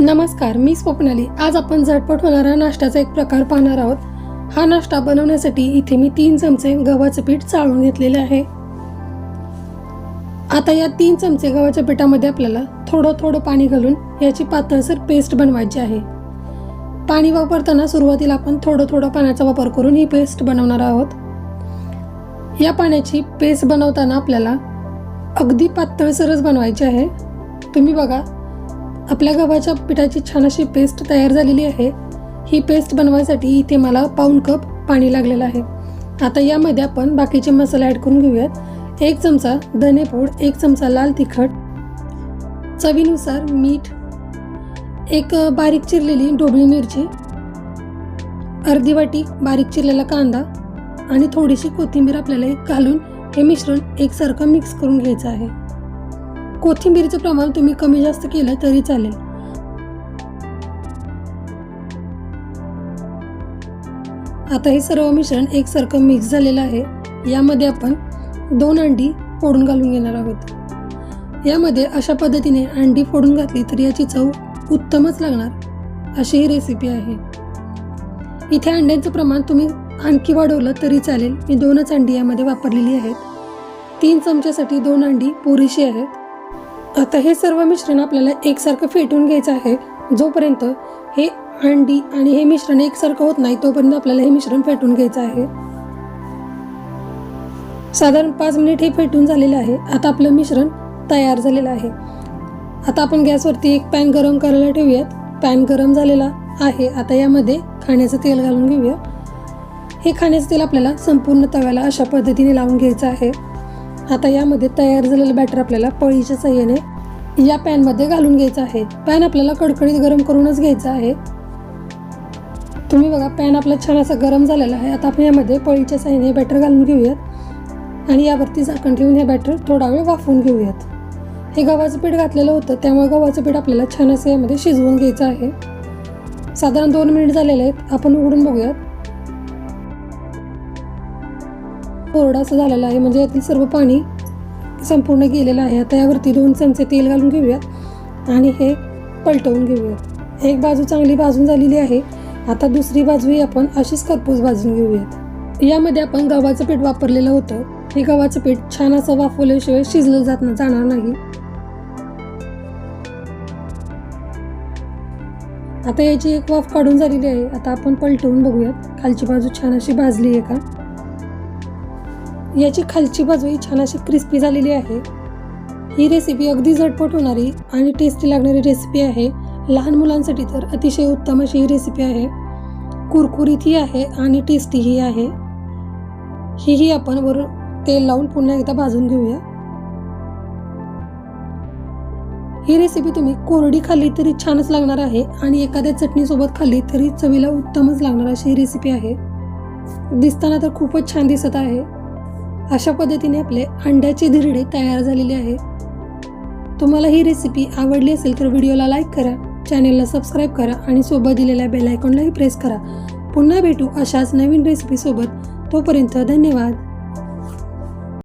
नमस्कार मी स्वप्नाली. आज आपण झटपट होणारा नाश्त्याचा एक प्रकार पाहणार आहोत. हा नाश्ता बनवण्यासाठी इथे मी तीन चमचे गव्हाचं पीठ चाळून घेतलेले आहे. आता या तीन चमचे गव्हाच्या पिठामध्ये आपल्याला थोडं थोडं पाणी घालून याची पातळसर पेस्ट बनवायची आहे. पाणी वापरताना सुरुवातीला आपण थोडं थोडं पाण्याचा वापर करून ही पेस्ट बनवणार आहोत. या पाण्याची पेस्ट बनवताना आपल्याला अगदी पातळसरच बनवायची आहे. तुम्ही बघा आपल्या गव्हाच्या पिठाची छान अशी पेस्ट तयार झालेली आहे. ही पेस्ट बनवायसाठी इथे मला पाऊण कप पाणी लागलेलं आहे. आता यामध्ये आपण बाकीचे मसाले ॲड करून घेऊयात. एक चमचा धनेपूड एक चमचा लाल तिखट चवीनुसार मीठ एक बारीक चिरलेली ढोबळी मिरची अर्धी वाटी बारीक चिरलेला कांदा आणि थोडीशी कोथिंबीर आपल्याला एक घालून हे मिश्रण एकसारखं मिक्स करून घ्यायचं आहे. कोथिंबीरचं प्रमाण तुम्ही कमी जास्त केलं तरी चालेल. आता हे सर्व मिश्रण एकसारखं मिक्स झालेलं आहे. यामध्ये आपण दोन अंडी फोडून घालून घेणार आहोत. यामध्ये अशा पद्धतीने अंडी फोडून घातली तर याची चव उत्तमच लागणार अशी ही रेसिपी आहे. इथे अंड्यांचं प्रमाण तुम्ही आणखी वाढवलं तरी चालेल. मी दोनच अंडी यामध्ये वापरलेली आहेत. तीन चमच्यासाठी दोन अंडी पुरेशी आहेत. आता हे सर्व मिश्रण आपल्याला एकसारखं फेटून घ्यायचं आहे. जोपर्यंत हे अंडी आणि हे मिश्रण एकसारखं होत नाही तोपर्यंत आपल्याला हे मिश्रण फेटून घ्यायचं आहे. साधारण पाच मिनिट हे फेटून झालेलं आहे. आता आपलं मिश्रण तयार झालेलं आहे. आता आपण गॅसवरती एक पॅन गरम करायला ठेवूयात. पॅन गरम झालेला आहे. आता यामध्ये खाण्याचं तेल घालून घेऊया. हे खाण्याचं तेल आपल्याला संपूर्ण तव्याला अशा पद्धतीने लावून घ्यायचं आहे. आता यामध्ये तयार झालेलं बॅटर आपल्याला पळीच्या सहाय्याने या पॅनमध्ये घालून घ्यायचं आहे. पॅन आपल्याला कडकडीत गरम करूनच घ्यायचं आहे. तुम्ही बघा पॅन आपला छान असा गरम झालेला आहे. आता आपण यामध्ये पळीच्या साह्याने बॅटर घालून घेऊयात. आणि यावरती झाकण ठेवून हे बॅटर थोडा वेळ वाफवून घेऊयात. हे गव्हाचं पीठ घातलेलं होतं त्यामुळे गव्हाचं पीठ आपल्याला छान असं यामध्ये शिजवून घ्यायचं आहे. साधारण दोन मिनिट झालेले आहेत. आपण उघडून बघूयात. कोरडा असं झालेलं आहे. म्हणजे यातील सर्व पाणी संपूर्ण गेलेलं आहे. आता यावरती दोन चमचे तेल घालून घेऊयात आणि हे पलटवून घेऊयात. एक बाजू चांगली भाजून झालेली आहे. आता दुसरी बाजूही आपण अशीच खरपूस भाजून घेऊयात. यामध्ये आपण गव्हाचं पीठ वापरलेलं होतं. हे गव्हाचं पीठ छान असं वाफवल्याशिवाय शिजलं जात जाणार नाही. आता याची एक वाफ काढून झालेली आहे. आता आपण पलटवून बघूयात. खालची बाजू छान अशी भाजली आहे का? याची खालची बाजू ही छान अशी क्रिस्पी झालेली आहे. ही रेसिपी अगदी झटपट होणारी आणि टेस्टी लागणारी रेसिपी आहे. लहान मुलांसाठी तर अतिशय उत्तम अशी ही रेसिपी आहे. कुरकुरीत ही आहे आणि टेस्टी ही आहे. हीही आपण वरून तेल लावून पुन्हा एकदा भाजून घेऊया. ही रेसिपी तुम्ही कोरडी खाल्ली तरी छानच लागणार आहे आणि एखाद्या चटणीसोबत खाल्ली तरी चवीला उत्तमच लागणार अशी ही रेसिपी आहे. दिसताना तर खूपच छान दिसत आहे. अशा पद्धतीने आपले अंड्याचे धिरडे तयार झालेले आहे तुम्हाला ही रेसिपी आवडली असेल तर व्हिडिओला लाईक करा चॅनेलला सबस्क्राईब करा आणि सोबत दिलेल्या बेल आयकॉनलाही प्रेस करा. पुन्हा भेटू अशाच नवीन रेसिपीसोबत तोपर्यंत धन्यवाद.